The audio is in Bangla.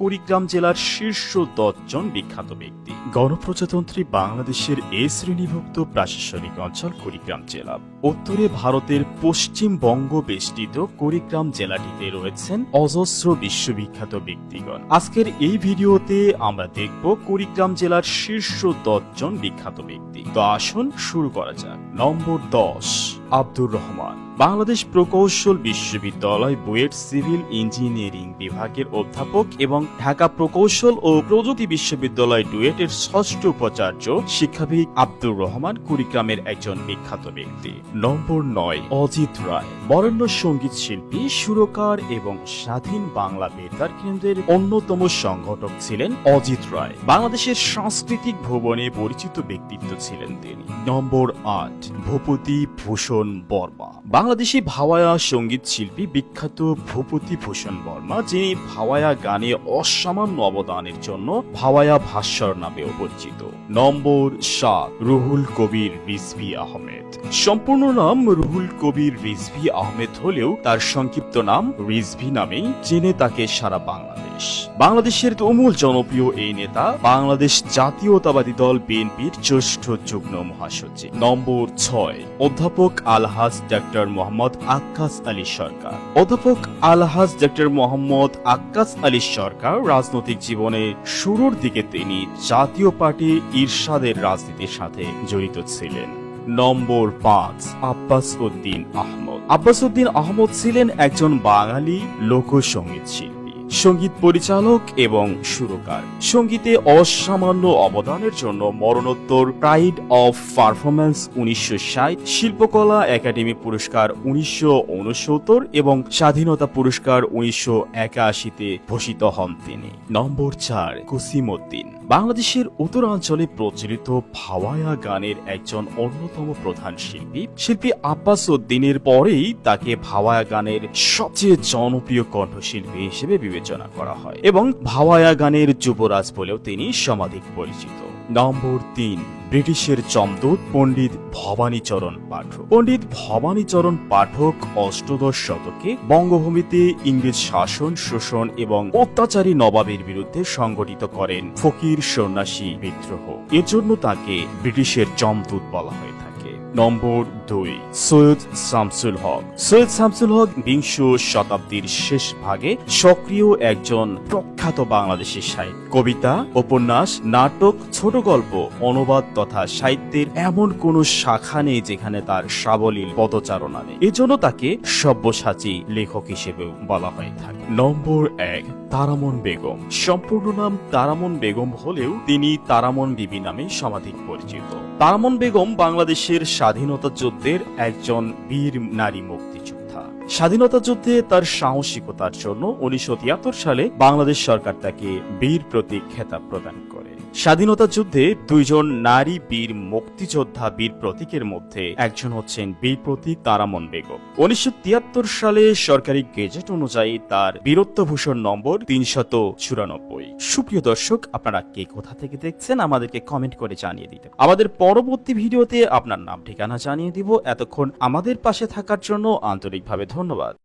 কুড়িগ্রাম জেলার শীর্ষ দশজন বিখ্যাত ব্যক্তি। গণপ্রজাতন্ত্রী বাংলাদেশের এ শ্রেণীভুক্ত প্রশাসনিক অঞ্চল কুড়িগ্রাম জেলা। উত্তরে ভারতের পশ্চিমবঙ্গ বেষ্টিত কুড়িগ্রাম জেলাটিতে রয়েছেন অজস্র বিশ্ববিখ্যাত ব্যক্তিগণ। আজকের এই ভিডিওতে আমরা দেখব কুড়িগ্রাম জেলার শীর্ষ দশজন বিখ্যাত ব্যক্তি। তো আসুন শুরু করা যাক। নম্বর দশ। আব্দুর রহমান। বাংলাদেশ প্রকৌশল বিশ্ববিদ্যালয় বুয়েট সিভিল ইঞ্জিনিয়ারিং বিভাগের অধ্যাপক এবং ঢাকা প্রকৌশল ও প্রযুক্তি বিশ্ববিদ্যালয় ডুয়েটের ষষ্ঠ উপাচার্য শিক্ষাবিদ আব্দুর রহমান কুড়িগ্রামের একজন বিখ্যাত ব্যক্তি। নম্বর নয়, অজিত রায়, বরেণ্য সংগীত শিল্পী, সুরকার এবং স্বাধীন বাংলা বেতার কেন্দ্রের অন্যতম সংগঠক ছিলেন অজিত রায়। বাংলাদেশের সাংস্কৃতিক ভুবনে পরিচিত ব্যক্তিত্ব ছিলেন তিনি। নম্বর আট, ভূপতি ভূষণ। বর্মা। বাংলাদেশি ভাওয়ায়া সংগীত শিল্পী বিখ্যাত ভূপতি ভূষণ বর্মা, যিনি ভাওয়ায়া গানে অসামান্য অবদানের জন্য ভাওয়ায়া ভাস্বর নামেও পরিচিত। নম্বর সাত, রুহুল কবির রিজভি আহমেদ। সম্পূর্ণ নাম রুহুল কবির রিজভি আহমেদ হলেও তার সংক্ষিপ্ত নাম রিজভি নামেই চেনে তাকে সারা বাংলাদেশ। বাংলাদেশের তুমুল জনপ্রিয় এই নেতা, বাংলাদেশ জাতীয়তাবাদী দল বিএনপির জ্যেষ্ঠ যুগ্ম মহাসচিব। নম্বর ছয়, অধ্যাপক আলহাজ ডক্টর মোহাম্মদ আক্কাস আলী সরকার। অধ্যাপক আলহাজ ডক্টর মোহাম্মদ আক্কাস আলী সরকার রাজনৈতিক জীবনে শুরুর দিকে তিনি জাতীয় পার্টি ইরশাদের রাজনীতির সাথে জড়িত ছিলেন। নম্বর পাঁচ, আব্বাস উদ্দিন আহমদ। আব্বাস উদ্দিন আহমদ ছিলেন একজন বাঙালি লোকসঙ্গীত শিল্পী সংগীত পরিচালক এবং সুরকার। সঙ্গীতে অসামান্য অবদানের জন্য মরণোত্তর প্রাইড অফ পারফরম্যান্স উনিশশো ষাট, শিল্পকলা একাডেমি পুরস্কার উনিশশো উনসত্তর এবং স্বাধীনতা পুরস্কার উনিশশো একাশিতে ভূষিত হন তিনি। নম্বর চার কুসিমউদ্দিন বাংলাদেশের উত্তরাঞ্চলে প্রচলিত ভাওয়ায়া গানের একজন অন্যতম প্রধান শিল্পী। শিল্পী আব্বাস উদ্দিনের পরেই তাকে ভাওয়ায়া গানের সবচেয়ে জনপ্রিয় কণ্ঠশিল্পী হিসেবে বিবেচনা করা হয় এবং ভাওয়ায়া গানের যুবরাজ বলেও তিনি সমাধিক পরিচিত। নম্বর তিন, ব্রিটিশের চমদূত পণ্ডিত ভবানীচরণ পাঠক। পণ্ডিত ভবানীচরণ পাঠক অষ্টদশ শতকে বঙ্গভূমিতে ইংরেজ শাসন, শোষণ এবং অত্যাচারী নবাবের বিরুদ্ধে সংগঠিত করেন ফকির সন্ন্যাসী বিদ্রোহ। এজন্য তাকে ব্রিটিশের চমদূত বলা হয়ে নম্বর দুই, সৈয়দ শামসুল হক। সৈয়দ শামসুল হক বিংশ শতাব্দীর শেষ ভাগে সক্রিয় একজন প্রখ্যাত বাংলাদেশি সাহিত্য কবিতা, উপন্যাস, নাটক ছোট গল্প অনুবাদ তথা সাহিত্যের এমন কোন শাখা নেই যেখানে তার সাবলীল পদচারণা নেই। এজন্য তাকে সব্যসাচী লেখক হিসেবেও বলা হয়ে থাকে। নম্বর এক তারামন বেগম। সম্পূর্ণ নাম তারামন বেগম হলেও তিনি তারামন বিবি নামে সমাধিক পরিচিত। তারামন বেগম বাংলাদেশের স্বাধীনতা যুদ্ধের একজন বীর নারী মুক্তিযোদ্ধা। স্বাধীনতা যুদ্ধে তার সাহসিকতার জন্য উনিশশো তিয়াত্তর সালে বাংলাদেশ সরকার তাকে বীর প্রতীক খেতাব প্রদান করে। স্বাধীনতা যুদ্ধে দুইজন নারী বীর মুক্তিযোদ্ধা বীর প্রতীকের মধ্যে একজন হচ্ছেন বীর প্রতীক তারামন বেগম। উনিশশো তিয়াত্তর সালে সরকারি গেজেট অনুযায়ী তার বীরত্বভূষণ নম্বর তিনশত চুরানব্বই। সুপ্রিয় দর্শক, আপনারা কে কোথা থেকে দেখছেন আমাদেরকে কমেন্ট করে জানিয়ে দিতে আমাদের পরবর্তী ভিডিওতে আপনার নাম, ঠিকানা জানিয়ে দিব। এতক্ষণ আমাদের পাশে থাকার জন্য আন্তরিকভাবে ধন্যবাদ।